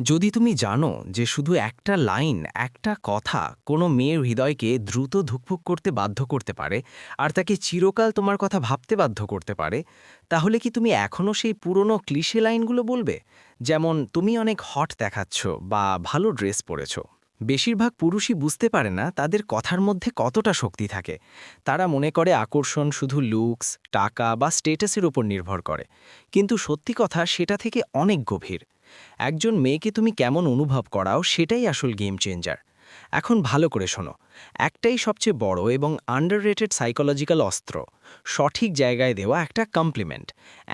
যদি তুমি জানো যে শুধু একটা লাইন, একটা কথা কোনো মেয়ের হৃদয়কে দ্রুত ধুকফুক করতে বাধ্য করতে পারে আর তাকে চিরকাল তোমার কথা ভাবতে বাধ্য করতে পারে, তাহলে কি তুমি এখনও সেই পুরনো ক্লিশে লাইনগুলো বলবে? যেমন, তুমি অনেক হট দেখাচ্ছ বা ভালো ড্রেস পরেছ। বেশিরভাগ পুরুষই বুঝতে পারে না তাদের কথার মধ্যে কতটা শক্তি থাকে। তারা মনে করে আকর্ষণ শুধু লুকস টাকা বা স্টেটাসের উপর নির্ভর করে। কিন্তু সত্যি কথা সেটা থেকে অনেক গভীর। একজন মেয়েকে তুমি কেমন অনুভব করাও সেটাই আসল গেম চেঞ্জার এখন ভালো করে শোনো। একটাই সবচেয়ে বড় এবং আন্ডাররেটেড সাইকোলজিক্যাল অস্ত্র, সঠিক জায়গায় দেওয়া একটা কমপ্লিমেন্ট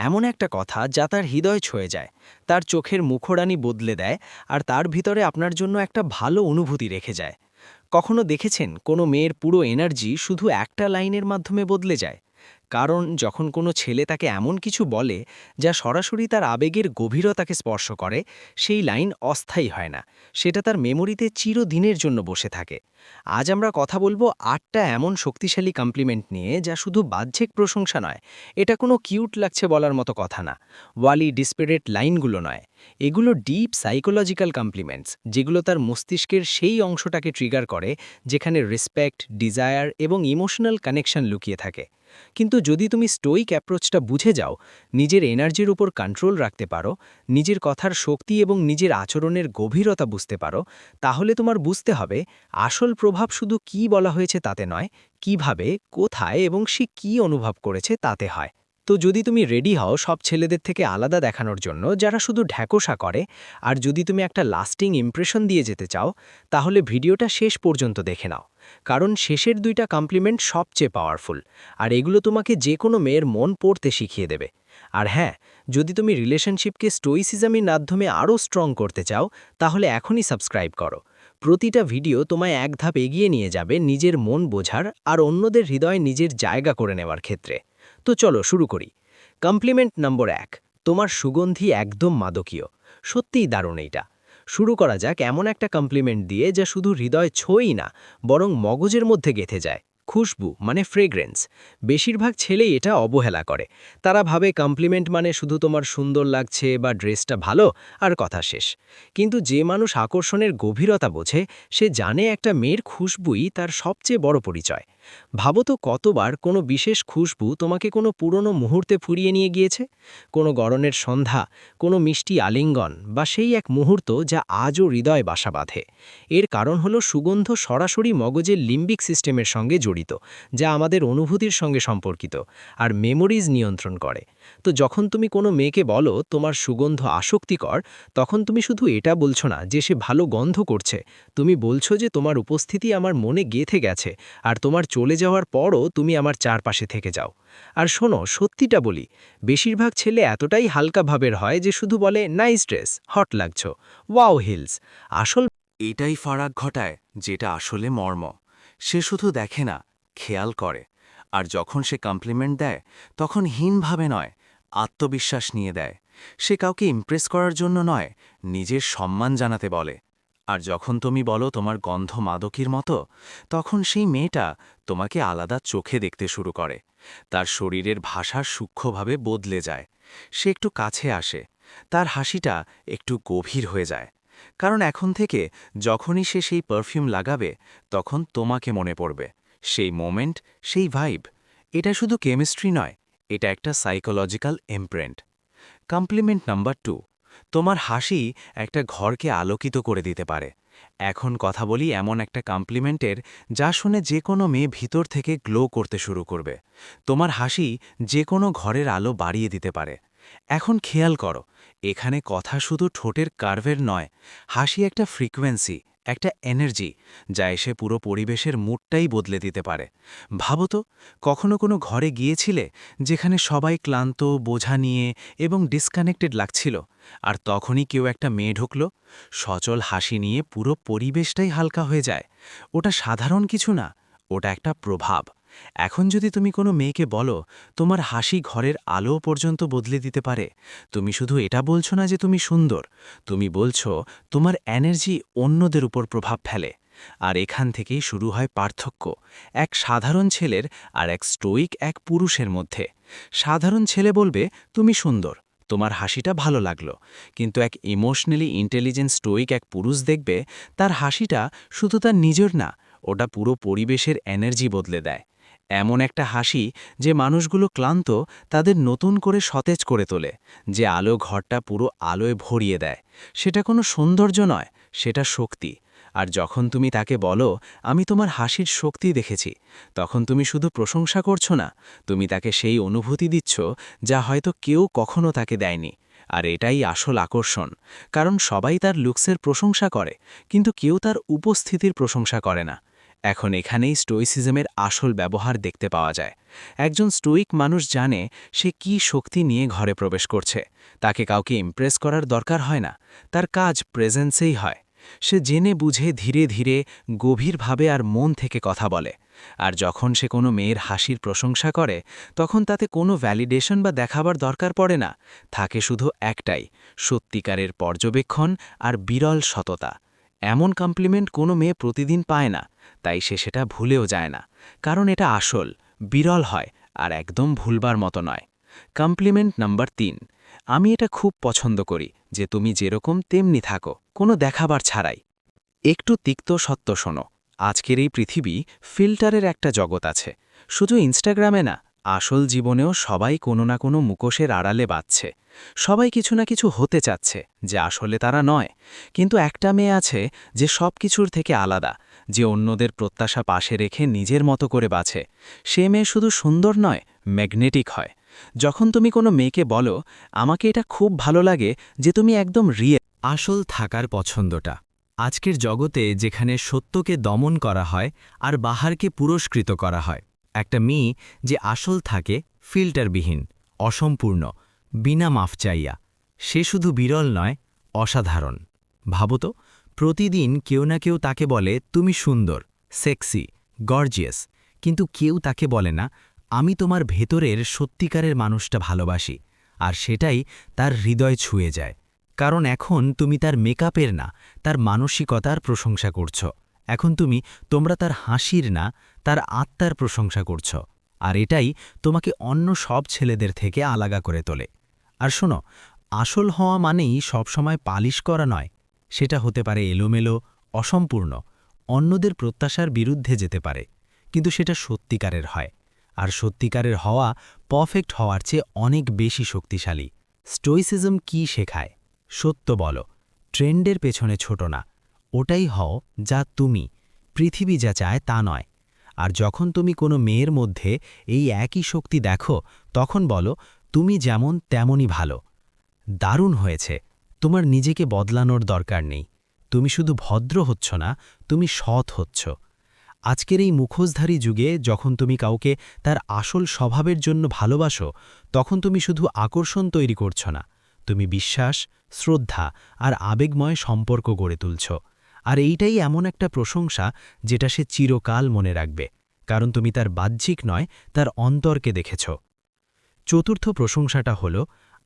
এমন একটা কথা যা তার হৃদয় ছুঁয়ে যায়, তার চোখের মুখোরানি বদলে দেয় আর তার ভিতরে আপনার জন্য একটা ভালো অনুভূতি রেখে যায়। কখনো দেখেছেন কোনো মেয়ের পুরো এনার্জি শুধু একটা লাইনের মাধ্যমে বদলে যায়? কারণ যখন কোনো ছেলে তাকে এমন কিছু বলে যা সরাসরি তার আবেগের গভীরতাকে স্পর্শ করে, সেই লাইন অস্থায়ী হয় না। সেটা তার মেমোরিতে চিরদিনের জন্য বসে থাকে। আজ আমরা কথা বলব আটটা এমন শক্তিশালী কমপ্লিমেন্ট নিয়ে যা শুধু বাহ্যিক প্রশংসা নয়, এটা কোনো কিউট লাগছে বলার মতো কথা না। ওয়ালি ডিসপেরেট লাইনগুলো নয়। এগুলো ডিপ সাইকোলজিক্যাল কমপ্লিমেন্টস, যেগুলো তার মস্তিষ্কের সেই অংশটাকে ট্রিগার করে, যেখানে রেসপেক্ট, ডিজায়ার এবং ইমোশনাল কানেকশন লুকিয়ে থাকে। কিন্তু যদি তুমি স্টোইক অ্যাপ্রোচটা বুঝে যাও, নিজের এনার্জির উপর কন্ট্রোল রাখতে পারো, নিজের কথার শক্তি এবং নিজের আচরণের গভীরতা বুঝতে পারো, তাহলে তোমার বুঝতে হবে আসল প্রভাব শুধু কি বলা হয়েছে তাতে নয়, কীভাবে, কোথায় এবং সে কি অনুভব করেছে তাতে হয়। তো যদি তুমি রেডি হও সব ছেলেদের থেকে আলাদা দেখানোর জন্য, যারা শুধু ঢ্যাকোসা করে, আর যদি তুমি একটা লাস্টিং ইমপ্রেশন দিয়ে যেতে চাও, তাহলে ভিডিওটা শেষ পর্যন্ত দেখে নাও। কারণ শেষের দুইটা কমপ্লিমেন্ট সবচেয়ে পাওয়ারফুল আর এগুলো তোমাকে যে কোনো মেয়ের মন পড়তে শিখিয়ে দেবে। আর হ্যাঁ যদি তুমি রিলেশনশিপকে স্টোইসিজমের মাধ্যমে আরও স্ট্রং করতে চাও, তাহলে এখনই সাবস্ক্রাইব করো। প্রতিটা ভিডিও তোমায় এক ধাপ এগিয়ে নিয়ে যাবে নিজের মন বোঝার আর অন্যদের হৃদয়ে নিজের জায়গা করে নেওয়ার ক্ষেত্রে। তো চলো শুরু করি। কমপ্লিমেন্ট নম্বর এক, তোমার সুগন্ধি একদম মাদকীয়। সত্যিই দারুণ এইটা। শুরু করা যাক এমন একটা কমপ্লিমেন্ট দিয়ে যা শুধু হৃদয় ছোঁই না, বরং মগজের মধ্যে গেঁথে যায়। খুশবু মানে ফ্রেগ্রেন্স বেশিরভাগ ছেলেই এটা অবহেলা করে। তারা ভাবে কমপ্লিমেন্ট মানে শুধু তোমার সুন্দর লাগছে বা ড্রেসটা ভালো, আর কথা শেষ। কিন্তু যে মানুষ আকর্ষণের গভীরতা বোঝে, সে জানে একটা মেয়ের খুশবুই তার সবচেয়ে বড় পরিচয়। ভাবো তো কতবার কোনো বিশেষ খুশবু তোমাকে কোনো পুরনো মুহূর্তে ফুরিয়ে নিয়ে গিয়েছে? কোনো গরনের সন্ধ্যা, কোনো মিষ্টি আলিঙ্গন, বা সেই এক মুহূর্ত যা আজও হৃদয় বাসা বাঁধে। এর কারণ হলো সুগন্ধ সরাসরি মগজের লিম্বিক সিস্টেমের সঙ্গে জড়িত। যা আমাদের অনুভূতির সঙ্গে সম্পর্কিত আর মেমোরিজ নিয়ন্ত্রণ করে। তো যখন তুমি কোনো মেয়েকে বলো, তোমার সুগন্ধ আসক্তিকর তখন তুমি শুধু এটা বলছো না যে সে ভালো গন্ধ করছে। তুমি বলছো যে তোমার উপস্থিতি আমার মনে গেথে গেছে আর তোমার চলে যাওয়ার পরও তুমি আমার চারপাশে থেকে যাও। আর শোনো, সত্যিটা বলি, বেশিরভাগ ছেলে এতটাই হালকা ভাবের হয় যে শুধু বলে, নাইস ড্রেস, হট লাগছ, ওয়াও হিলস। আসল এটাই ফারাক ঘটায়, যেটা আসলে মর্ম। সে শুধু দেখে না, খেয়াল করে। আর যখন সে কমপ্লিমেন্ট দেয়, তখন হীনভাবে নয়, আত্মবিশ্বাস নিয়ে দেয়। সে কাউকে ইমপ্রেস করার জন্য নয়, নিজের সম্মান জানাতে বলে। আর যখন তুমি বলো তোমার গন্ধ মাদকির মতো, তখন সেই মেয়েটা তোমাকে আলাদা চোখে দেখতে শুরু করে। তার শরীরের ভাষা সূক্ষ্মভাবে বদলে যায়। সে একটু কাছে আসে। তার হাসিটা একটু গভীর হয়ে যায়। কারণ এখন থেকে যখনই সে সেই পারফিউম লাগাবে, তখন তোমাকে মনে পড়বে। সেই মোমেন্ট সেই ভাইব এটা শুধু কেমিস্ট্রি নয়, এটা একটা psychological imprint compliment number two তোমার হাসি একটা ঘরকে আলোকিত করে দিতে পারে। এখন কথা বলি এমন একটা কমপ্লিমেন্টের যা শুনে যে কোনো মেয়ে ভিতর থেকে গ্লো করতে শুরু করবে। তোমার হাসি যে কোনো ঘরের আলো বাড়িয়ে দিতে পারে। এখন খেয়াল করো, এখানে কথা শুধু ঠোঁটের কার্ভের নয়, হাসি একটা ফ্রিকোয়েন্সি, একটা এনার্জি, যা এসে পুরো পরিবেশের মুডটাই বদলে দিতে পারে। ভাবো তো, কখনো কোনো ঘরে গিয়েছিলে যেখানে সবাই ক্লান্ত, বোঝা নিয়ে এবং ডিসকানেক্টেড লাগছিল, আর তখনই কেউ একটা মেয়ে ঢুকল? সচল হাসি নিয়ে পুরো পরিবেশটাই হালকা হয়ে যায়। ওটা সাধারণ কিছু না, ওটা একটা প্রভাব। এখন যদি তুমি কোনো মেয়েকে বলো, তোমার হাসি ঘরের আলো পর্যন্ত বদলে দিতে পারে। তুমি শুধু এটা বলছো না যে তুমি সুন্দর। তুমি বলছো, তোমার এনার্জি অন্যদের উপর প্রভাব ফেলে। আর এখান থেকেই শুরু হয় পার্থক্য। এক সাধারণ ছেলের আর এক স্টোইক এক পুরুষের মধ্যে। সাধারণ ছেলে বলবে, তুমি সুন্দর। তোমার হাসিটা ভালো লাগল। কিন্তু এক ইমোশনালি ইন্টেলিজেন্ট স্টোইক এক পুরুষ দেখবে, তার হাসিটা শুধু তার নিজের না, ওটা পুরো পরিবেশের এনার্জি বদলে দেয়। এমন একটা হাসি যে মানুষগুলো ক্লান্ত তাদের নতুন করে সতেজ করে তোলে, যে আলো ঘরটা পুরো আলোয় ভরিয়ে দেয়। সেটা কোনো সৌন্দর্য নয়, সেটা শক্তি। আর যখন তুমি তাকে বলো, আমি তোমার হাসির শক্তি দেখেছি তখন তুমি শুধু প্রশংসা করছ না, তুমি তাকে সেই অনুভূতি দিচ্ছ যা হয়তো কেউ কখনো তাকে দেয়নি। আর এটাই আসল আকর্ষণ, কারণ সবাই তার লুকসের প্রশংসা করে, কিন্তু কেউ তার উপস্থিতির প্রশংসা করে না। এখন এখানেই স্টোইসিজমের আসল ব্যবহার দেখতে পাওয়া যায়। একজন স্টোইক মানুষ জানে সে কি শক্তি নিয়ে ঘরে প্রবেশ করছে। তাকে কাউকে ইমপ্রেস করার দরকার হয় না। তার কাজ প্রেজেন্সেই হয়। সে জেনে বুঝে ধীরে ধীরে গভীরভাবে আর মন থেকে কথা বলে। আর যখন সে কোনো মেয়ের হাসির প্রশংসা করে, তখন তাতে কোনো ভ্যালিডেশন বা দেখাবার দরকার পড়ে না। থাকে শুধু একটাই, সত্যিকারের পর্যবেক্ষণ আর বিরল সততা। এমন কমপ্লিমেন্ট কোনো মেয়ে প্রতিদিন পায় না, তাই সে সেটা ভুলেও যায় না। কারণ এটা আসল, বিরল হয়, আর একদম ভুলবার মতো নয়। কমপ্লিমেন্ট নাম্বার তিন, আমি এটা খুব পছন্দ করি, যে তুমি যেরকম তেমনি থাকো, কোনো দেখাবার ছাড়াই। একটু তিক্ত সত্য শোনো, আজকের এই পৃথিবী ফিল্টারের একটা জগৎ আছে, শুধু ইনস্টাগ্রামে না আসল জীবনেও সবাই কোনো না কোনো মুখোশের আড়ালে বাঁচছে সবাই কিছু না কিছু হতে চাচ্ছে, যে আসলে তারা নয়। কিন্তু একটা মেয়ে আছে যে সব কিছুর থেকে আলাদা, যে অন্যদের প্রত্যাশা পাশে রেখে নিজের মতো করে বাঁচে। সে মেয়ে শুধু সুন্দর নয়, ম্যাগনেটিক হয়। যখন তুমি কোনো মেয়েকে বলো, আমাকে এটা খুব ভালো লাগে যে তুমি একদম রিয়ে আসল থাকার পছন্দটা। আজকের জগতে যেখানে সত্যকে দমন করা হয় আর বাহারকে পুরস্কৃত করা হয়। একটা মেয়ে যে আসল থাকে, ফিল্টারবিহীন, অসম্পূর্ণ, বিনা মাফ চাইয়া। সে শুধু বিরল নয়, অসাধারণ। ভাবত প্রতিদিন কেউ না কেউ তাকে বলে, তুমি সুন্দর, সেক্সি, গর্জিয়াস। কিন্তু কেউ তাকে বলে না, আমি তোমার ভেতরের সত্যিকারের মানুষটা ভালোবাসি। আর সেটাই তার হৃদয় ছুঁয়ে যায়। কারণ এখন তুমি তার মেকআপের না, তার মানসিকতার প্রশংসা করছ। এখন তুমি, তোমরা তার হাসির না তার আত্মার প্রশংসা করছ, আর এটাই তোমাকে অন্য সব ছেলেদের থেকে আলাগা করে তোলে। আর শোনো, আসল হওয়া মানেই সবসময় পালিশ করা নয়, সেটা হতে পারে এলোমেলো, অসম্পূর্ণ, অন্যদের প্রত্যাশার বিরুদ্ধে যেতে পারে, কিন্তু সেটা সত্যিকারের হয়। আর সত্যিকারের হওয়া পারফেক্ট হওয়ার চেয়ে অনেক বেশি শক্তিশালী। স্টোইসিজম কি শেখায়? সত্য বলো ট্রেন্ডের পেছনে ছোট না, ওটাই হও যা তুমি, পৃথিবী যা চায় তা নয়। আর যখন তুমি কোনো মেয়ের মধ্যে এই একই শক্তি দেখো, তখন বলো, তুমি যেমন তেমনই ভালো। দারুণ হয়েছে। তোমার নিজেকে বদলানোর দরকার নেই। তুমি শুধু ভদ্র হচ্ছ না, তুমি সৎ হচ্ছ। আজকের এই মুখোশধারী যুগে যখন তুমি কাউকে তার আসল স্বভাবের জন্য ভালোবাসো, তখন তুমি শুধু আকর্ষণ তৈরি করছ না। তুমি বিশ্বাস, শ্রদ্ধা আর আবেগময় সম্পর্ক গড়ে তুলছ। আর এইটাই এমন একটা প্রশংসা যেটা সে চিরকাল মনে রাখবে, কারণ তুমি তার বাহ্যিক নয়, তার অন্তরকে দেখেছ। চতুর্থ প্রশংসাটা হল,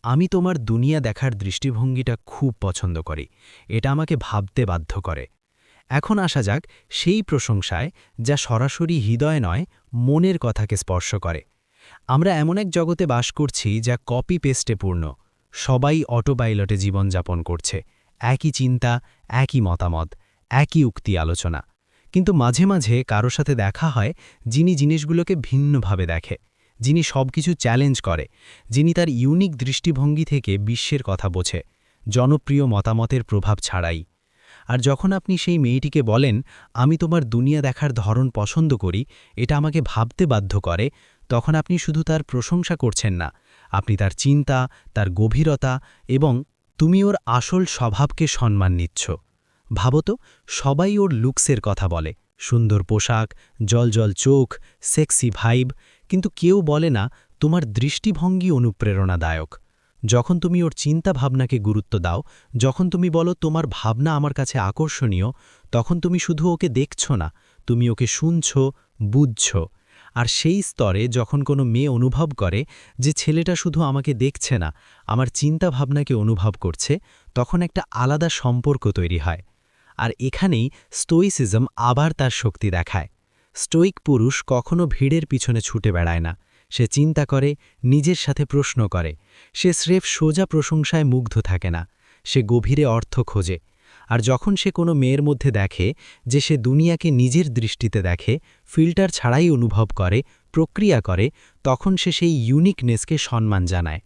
আমি তোমার দুনিয়া দেখার দৃষ্টিভঙ্গিটা খুব পছন্দ করি, এটা আমাকে ভাবতে বাধ্য করে। এখন আসা যাক সেই প্রশংসায় যা সরাসরি হৃদয় নয়, মনের কথাকে স্পর্শ করে। আমরা এমন এক জগতে বাস করছি যা কপি পেস্টে পূর্ণ, সবাই অটোপাইলটে জীবনযাপন করছে, একই চিন্তা, একই মতামত একই উক্তি আলোচনা। কিন্তু মাঝে মাঝে কারও সাথে দেখা হয় যিনি জিনিসগুলোকে ভিন্নভাবে দেখে, যিনি সব কিছু চ্যালেঞ্জ করে, যিনি তার ইউনিক দৃষ্টিভঙ্গি থেকে বিশ্বের কথা বোঝে, জনপ্রিয় মতামতের প্রভাব ছাড়াই। আর যখন আপনি সেই মেয়েটিকে বলেন, আমি তোমার দুনিয়া দেখার ধরন পছন্দ করি, এটা আমাকে ভাবতে বাধ্য করে, তখন আপনি শুধু তার প্রশংসা করছেন না, আপনি তার চিন্তা, তার গভীরতা এবং তুমি ওর আসল স্বভাবকে সম্মান নিচ্ছ। ভাবত, সবাই ওর লুকসের কথা বলে। সুন্দর পোশাক, জল জল চোখ সেক্সি ভাইব কিন্তু কেউ বলে না, তোমার দৃষ্টিভঙ্গি অনুপ্রেরণাদায়ক। যখন তুমি ওর চিন্তা ভাবনাকে গুরুত্ব দাও, যখন তুমি বলো, তোমার ভাবনা আমার কাছে আকর্ষণীয় তখন তুমি শুধু ওকে দেখছ না, তুমি ওকে শুনছ, বুঝছ। আর সেই স্তরে যখন কোনো মেয়ে অনুভব করে যে ছেলেটা শুধু আমাকে দেখছে না, আমার চিন্তা ভাবনাকে অনুভব করছে, তখন একটা আলাদা সম্পর্ক তৈরি হয়। আর এখানেই স্টোইসিজম আবার তার শক্তি দেখায়। স্টোইক পুরুষ কখনো ভিড়ের পিছনে ছুটে বেড়ায় না। সে চিন্তা করে, নিজের সাথে প্রশ্ন করে। সে স্রেফ সোজা প্রশংসায় মুগ্ধ থাকে না। সে গভীরে অর্থ খোঁজে। আর যখন সে কোনো মেয়ের মধ্যে দেখে যে সে দুনিয়াকে নিজের দৃষ্টিতে দেখে, ফিল্টার ছাড়াই অনুভব করে, প্রক্রিয়া করে, তখন সে সেই ইউনিকনেসকে সম্মান জানায়।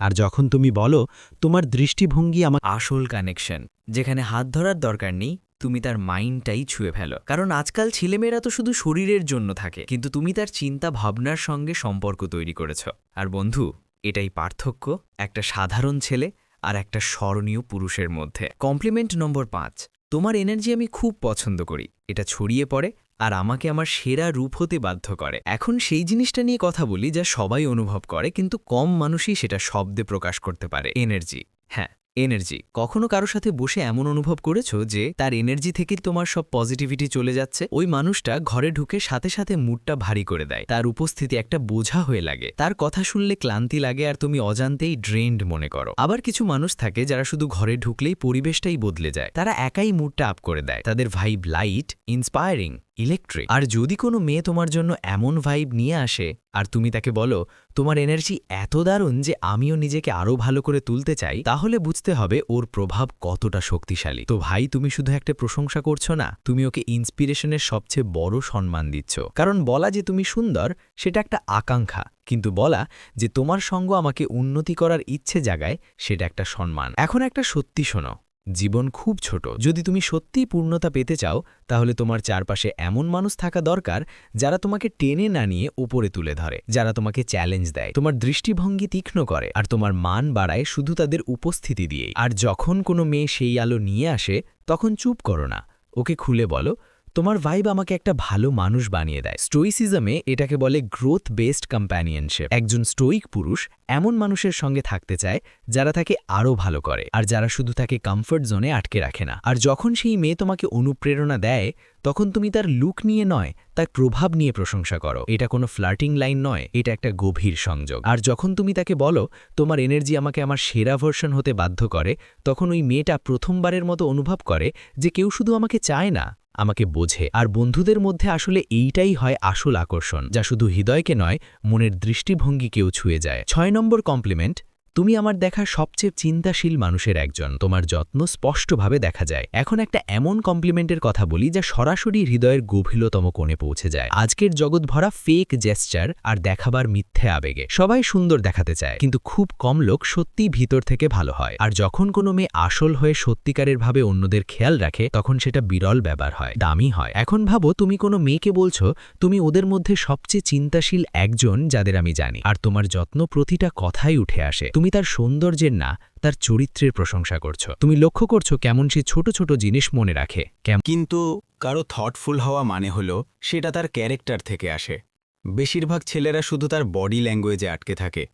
আর যখন তুমি বলো, তোমার দৃষ্টিভঙ্গি আমার আসল কানেকশন যেখানে হাত ধরার দরকার নেই, তুমি তার মাইন্ডটাই ছুঁয়ে ফেলো। কারণ আজকাল ছেলেমেয়েরা তো শুধু শরীরের জন্য থাকে, কিন্তু তুমি তার চিন্তা ভাবনার সঙ্গে সম্পর্ক তৈরি করেছ। আর বন্ধু, এটাই পার্থক্য, একটা সাধারণ ছেলে আর একটা স্মরণীয় পুরুষের মধ্যে। কমপ্লিমেন্ট নম্বর পাঁচ, তোমার এনার্জি আমি খুব পছন্দ করি, এটা ছড়িয়ে পড়ে আর আমাকে আমার সেরা রূপ হতে বাধ্য করে। এখন সেই জিনিসটা নিয়ে কথা বলি যা সবাই অনুভব করে, কিন্তু কম মানুষই সেটা শব্দে প্রকাশ করতে পারে। এনার্জি। হ্যাঁ এনার্জি। কখনো কারও সাথে বসে এমন অনুভব করেছ যে তার এনার্জি থেকে তোমার সব পজিটিভিটি চলে যাচ্ছে? ওই মানুষটা ঘরে ঢুকে সাথে সাথে মুডটা ভারী করে দেয়। তার উপস্থিতি একটা বোঝা হয়ে লাগে। তার কথা শুনলে ক্লান্তি লাগে আর তুমি অজান্তেই ড্রেন্ড মনে করো। আবার কিছু মানুষ থাকে যারা শুধু ঘরে ঢুকলেই পরিবেশটাই বদলে যায়। তারা একাই মুডটা আপ করে দেয়। তাদের ভাইব লাইট, ইন্সপায়ারিং। ইলেকট্রিক। আর যদি কোনো মেয়ে তোমার জন্য এমন ভাইব নিয়ে আসে, আর তুমি তাকে বলো, তোমার এনার্জি এত দারুণ যে আমিও নিজেকে আরও ভালো করে তুলতে চাই, তাহলে বুঝতে হবে ওর প্রভাব কতটা শক্তিশালী। তো ভাই, তুমি শুধু একটা প্রশংসা করছ না, তুমি ওকে ইন্সপিরেশনের সবচেয়ে বড় সম্মান দিচ্ছ। কারণ বলা যে তুমি সুন্দর, সেটা একটা আকাঙ্ক্ষা। কিন্তু বলা যে তোমার সঙ্গ আমাকে উন্নতি করার ইচ্ছে জাগায়, সেটা একটা সম্মান। এখন একটা সত্যি শোনো। জীবন খুব ছোট। যদি তুমি সত্যিই পূর্ণতা পেতে চাও, তাহলে তোমার চারপাশে এমন মানুষ থাকা দরকার যারা তোমাকে টেনে না নিয়ে ওপরে তুলে ধরে, যারা তোমাকে চ্যালেঞ্জ দেয়, তোমার দৃষ্টিভঙ্গি তীক্ষ্ণ করে, আর তোমার মান বাড়ায় শুধু তাদের উপস্থিতি দিয়েই। আর যখন কোনো মেয়ে সেই আলো নিয়ে আসে, তখন চুপ করো না। ওকে খুলে বলো তোমার ভাইব আমাকে একটা ভালো মানুষ বানিয়ে দেয়। স্টোইসিজমে এটাকে বলে গ্রোথ বেসড কম্প্যানিয়নশিপ একজন স্টোইক পুরুষ এমন মানুষের সঙ্গে থাকতে চায়, যারা তাকে আরও ভালো করে, আর যারা শুধু তাকে কমফর্ট জোনে আটকে রাখে না। আর যখন সেই মেয়ে তোমাকে অনুপ্রেরণা দেয়, তখন তুমি তার লুক নিয়ে নয়, তার প্রভাব নিয়ে প্রশংসা করো। এটা কোনো ফ্লার্টিং লাইন নয়, এটা একটা গভীর সংযোগ। আর যখন তুমি তাকে বলো, তোমার এনার্জি আমাকে আমার সেরা ভার্সন হতে বাধ্য করে, তখন ওই মেয়েটা প্রথমবারের মতো অনুভব করে যে কেউ শুধু আমাকে চায় না। আমাকে বোঝে। আর বন্ধুদের মধ্যে আসলে এইটাই হয় আসল আকর্ষণ, যা শুধু হৃদয়কে নয়, মনের দৃষ্টিভঙ্গিকেও ছুঁয়ে যায়। ছয় নম্বর কমপ্লিমেন্ট তুমি আমার দেখা সবচেয়ে চিন্তাশীল মানুষের একজন। তোমার যত্ন স্পষ্টভাবে দেখা যায়। এখন একটা এমন কমপ্লিমেন্টের কথা বলি যা সরাসরি হৃদয়ের গভীরতম কোণে পৌঁছে যায়। আজকের জগৎ ভরা ফেক জেস্টার আর দেখাবার মিথ্যে আবেগে। সবাই সুন্দর দেখাতে চায়, কিন্তু খুব কম লোক সত্যি ভিতর থেকে ভালো হয়। আর যখন কোনো মেয়ে আসল হয়ে সত্যিকারের ভাবে অন্যদের খেয়াল রাখে, তখন সেটা বিরল ব্যাপার হয়, দামি হয়। এখন ভাবো, তুমি কোনো মেয়েকে বলছো, তুমি ওদের মধ্যে সবচেয়ে চিন্তাশীল একজন যাদের আমি জানি। আর তোমার যত্ন প্রতিটা কথাই উঠে আসে। তুমি তার সৌন্দর্যের না, তার চরিত্রের প্রশংসা করছ। তুমি লক্ষ্য করছ কেমন সে ছোট ছোট জিনিস মনে রাখে। কিন্তু কারও থটফুল হওয়া মানে হলো, সেটা তার ক্যারেক্টার থেকে আসে। বেশিরভাগ ছেলেরা শুধু তার বডি ল্যাঙ্গুয়েজে আটকে থাকে।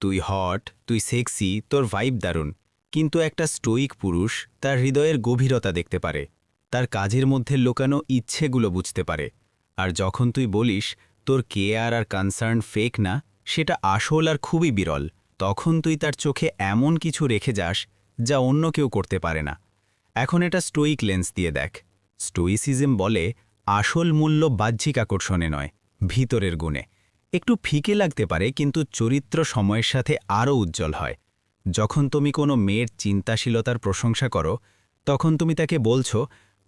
তুই হট তুই সেক্সি তোর ভাইব দারুণ। কিন্তু একটা স্টোইক পুরুষ তার হৃদয়ের গভীরতা দেখতে পারে। তার কাজের মধ্যে লোকানো ইচ্ছেগুলো বুঝতে পারে। আর যখন তুই বলিস, তোর কেয়ার আর কনসার্ন ফেক না, সেটা আসল আর খুবই বিরল। তখন তুই তার চোখে এমন কিছু রেখে যাস যা অন্য কেউ করতে পারে না। এখন এটা স্টোইক লেন্স দিয়ে দেখ। স্টোইসিজম বলে আসল মূল্য বাহ্যিক আকর্ষণে নয়, ভিতরের গুণে। একটু ফিকে লাগতে পারে, কিন্তু চরিত্র সময়ের সাথে আরও উজ্জ্বল হয়। যখন তুমি কোনো মেয়ের চিন্তাশীলতার প্রশংসা করো, তখন তুমি তাকে বলছো,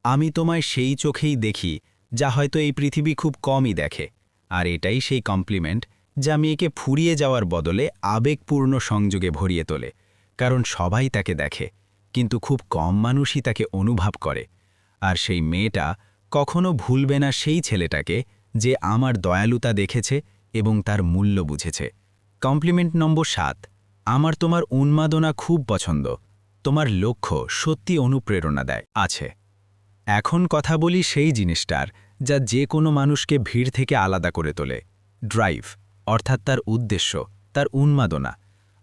আমি তোমায় সেই চোখেই দেখি, যা হয়তো এই পৃথিবী খুব কমই দেখে। আর এটাই সেই কমপ্লিমেন্ট যা মেয়েকে ফুরিয়ে যাওয়ার বদলে আবেগপূর্ণ সংযোগে ভরিয়ে তোলে, কারণ সবাই তাকে দেখে, কিন্তু খুব কম মানুষই তাকে অনুভব করে। আর সেই মেয়েটা কখনো ভুলবে না সেই ছেলেটাকে যে আমার দয়ালুতা দেখেছে এবং তার মূল্য বুঝেছে। কমপ্লিমেন্ট নম্বর সাত, আমার তোমার উন্মাদনা খুব পছন্দ, তোমার লক্ষ্য সত্যি অনুপ্রেরণা দেয়, আছে। এখন কথা বলি সেই জিনিসটার যা যে কোনো মানুষকে ভিড় থেকে আলাদা করে তোলে, ড্রাইভ। অর্থাৎ তার উদ্দেশ্য, তার উন্মাদনা।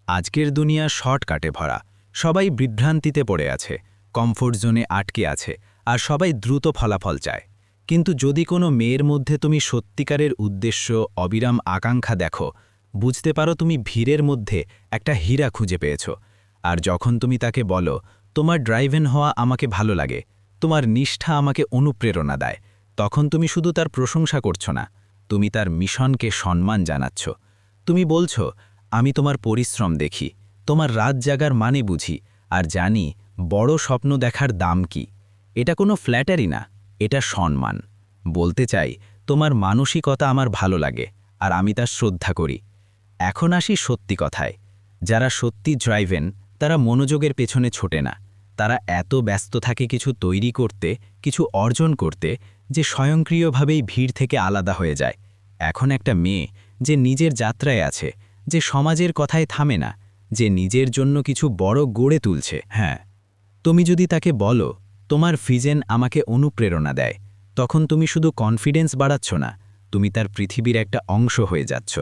আজকের দুনিয়া শর্টকাটে ভরা। সবাই বিভ্রান্তিতে পড়ে আছে, কমফোর্ট জোনে আটকে আছে, আর সবাই দ্রুত ফলাফল চায়। কিন্তু যদি কোনো মেয়ের মধ্যে তুমি সত্যিকারের উদ্দেশ্য, অবিরাম আকাঙ্ক্ষা দেখো, বুঝতে পারো তুমি ভিড়ের মধ্যে একটা হীরা খুঁজে পেয়েছ। আর যখন তুমি তাকে বলো, তোমার ড্রাইভেন হওয়া আমাকে ভালো লাগে, তোমার নিষ্ঠা আমাকে অনুপ্রেরণা দেয়, তখন তুমি শুধু তার প্রশংসা করছ না। তুমি তার মিশনকে সম্মান জানাচ্ছ। তুমি বলছ, আমি তোমার পরিশ্রম দেখি, তোমার রাত জাগার মানে বুঝি, আর জানি বড় স্বপ্ন দেখার দাম কি। এটা কোনো ফ্ল্যাটারি না, এটা সম্মান। বলতে চাই, তোমার মানসিকতা আমার ভালো লাগে, আর আমি তার শ্রদ্ধা করি। এখন আসি সত্যি কথায়। যারা সত্যি ড্রাইভেন তারা মনোযোগের পেছনে ছোটে না। তারা এত ব্যস্ত থাকে কিছু তৈরি করতে, কিছু অর্জন করতে, যে স্বয়ংক্রিয়ভাবেই ভিড় থেকে আলাদা হয়ে যায়। এখন একটা মেয়ে যে নিজের যাত্রায় আছে, যে সমাজের কথায় থামে না, যে নিজের জন্য কিছু বড় গড়ে তুলছে। হ্যাঁ তুমি যদি তাকে বলো, তোমার ফিজেন আমাকে অনুপ্রেরণা দেয়, তখন তুমি শুধু কনফিডেন্স বাড়াচ্ছ না, তুমি তার পৃথিবীর একটা অংশ হয়ে যাচ্ছ।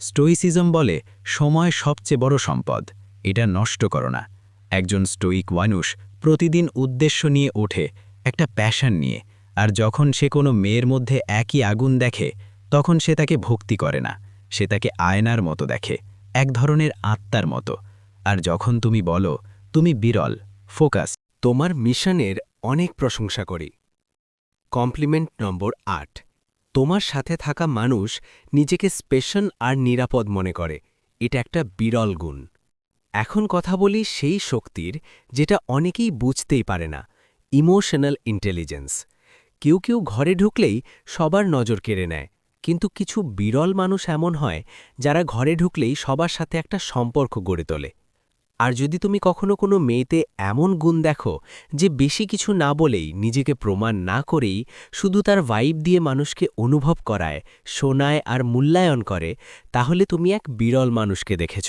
স্টোইসিজম বলে, সময় সবচেয়ে বড় সম্পদ। এটা নষ্ট করো না। একজন স্টোইক মানুষ প্রতিদিন উদ্দেশ্য নিয়ে ওঠে, একটা প্যাশন নিয়ে, আর যখন সে কোনো মেয়ের মধ্যে একই আগুন দেখে তখন সে তাকে ভক্তি করে না। সে তাকে আয়নার মতো দেখে, এক ধরনের আত্মার মতো। আর যখন তুমি বলো, তুমি বিরল, ফোকাস। তোমার মিশনের অনেক প্রশংসা করি। কমপ্লিমেন্ট নম্বর আট। তোমার সাথে থাকা মানুষ নিজেকে স্পেশাল আর নিরাপদ মনে করে। এটা একটা বিরল গুণ। এখন কথা বলি সেই শক্তির, যেটা অনেকেই বুঝতেই পারে না। Emotional intelligence. কেউ কেউ ঘরে ঢুকলেই সবার নজর কেড়ে নেয়। কিন্তু কিছু বিরল মানুষ এমন হয়, যারা ঘরে ঢুকলেই সবার সাথে একটা সম্পর্ক গড়ে তোলে। আর যদি তুমি কখনো কোনো মেয়েতে এমন গুণ দেখো, যে বেশি কিছু না বলেই নিজেকে প্রমাণ না করেই শুধু তার ভাইব দিয়ে মানুষকে অনুভব করায়, শোনায় আর মূল্যায়ন করে, তাহলে তুমি এক বিরল মানুষকে দেখেছ।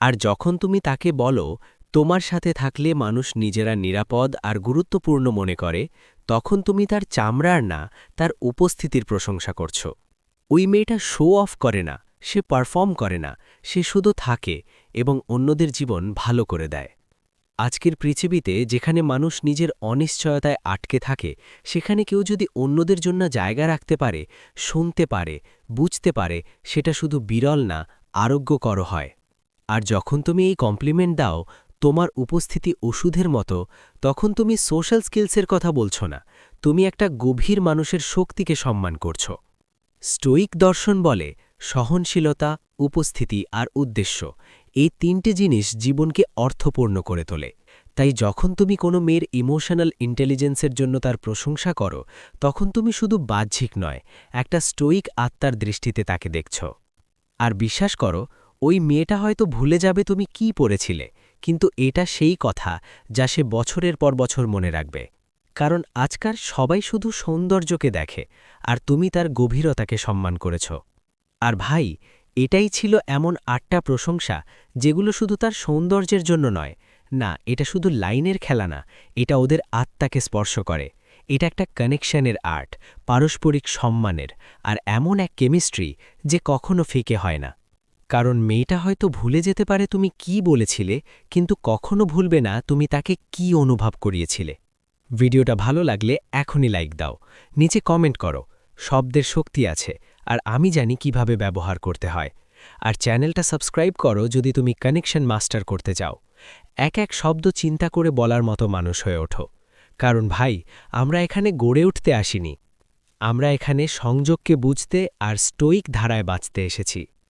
আর যখন তুমি তাকে বলো, তোমার সাথে থাকলে মানুষ নিজেরা নিরাপদ আর গুরুত্বপূর্ণ মনে করে তখন তুমি তার চামড়ার না, তার উপস্থিতির প্রশংসা করছ। ওই মেয়েটা শো অফ করে না, সে পারফর্ম করে না, সে শুধু থাকে এবং অন্যদের জীবন ভালো করে দেয়। আজকের পৃথিবীতে যেখানে মানুষ নিজের অনিশ্চয়তায় আটকে থাকে, সেখানে কেউ যদি অন্যদের জন্য জায়গা রাখতে পারে, শুনতে পারে, বুঝতে পারে, সেটা শুধু বিরল না আরোগ্যকর হয়। আর যখন তুমি এই কমপ্লিমেন্ট দাও তোমার উপস্থিতি ওষুধের মতো, তখন তুমি সোশ্যাল স্কিলসের কথা বলছো না। তুমি একটা গভীর মানুষের শক্তিকে সম্মান করছ। স্টোইক দর্শন বলে সহনশীলতা, উপস্থিতি আর উদ্দেশ্য। এই তিনটে জিনিস জীবনকে অর্থপূর্ণ করে তোলে। তাই যখন তুমি কোনো মেয়ের ইমোশনাল ইন্টেলিজেন্সের জন্য তার প্রশংসা করো, তখন তুমি শুধু বাহ্যিক নয়, একটা স্টোইক আত্মার দৃষ্টিতে তাকে দেখছ। আর বিশ্বাস করো, ওই মেয়েটা হয়তো ভুলে যাবে তুমি কি পড়েছিলে। কিন্তু এটা সেই কথা যা সে বছরের পর বছর মনে রাখবে। কারণ আজকাল সবাই শুধু সৌন্দর্যকে দেখে, আর তুমি তার গভীরতাকে সম্মান করেছ। আর ভাই, এটাই ছিল এমন আটটা প্রশংসা যেগুলো শুধু তার সৌন্দর্যের জন্য নয়। না, এটা শুধু লাইনের খেলা না, এটা ওদের আত্মাকে স্পর্শ করে। এটা একটা কানেকশনের আর্ট, পারস্পরিক সম্মানের, আর এমন এক কেমিস্ট্রি যে কখনো ফিকে হয় না। কারণ মেয়েটা হয়তো ভুলে যেতে পারে তুমি কি বলেছিলে, কিন্তু কখনো ভুলবে না তুমি তাকে কি অনুভব করিয়েছিলে। ভিডিওটা ভালো লাগলে এখনই লাইক দাও, নিচে কমেন্ট করো, শব্দের শক্তি আছে, আর আমি জানি কীভাবে ব্যবহার করতে হয়। আর চ্যানেলটা সাবস্ক্রাইব করো যদি তুমি কানেকশন মাস্টার করতে চাও। এক এক শব্দ চিন্তা করে বলার মতো মানুষ হয়ে ওঠো। কারণ ভাই, আমরা এখানে গড়ে উঠতে আসিনি। আমরা এখানে সংযোগকে বুঝতে আর স্টোইক ধারায় বাঁচতে এসেছি।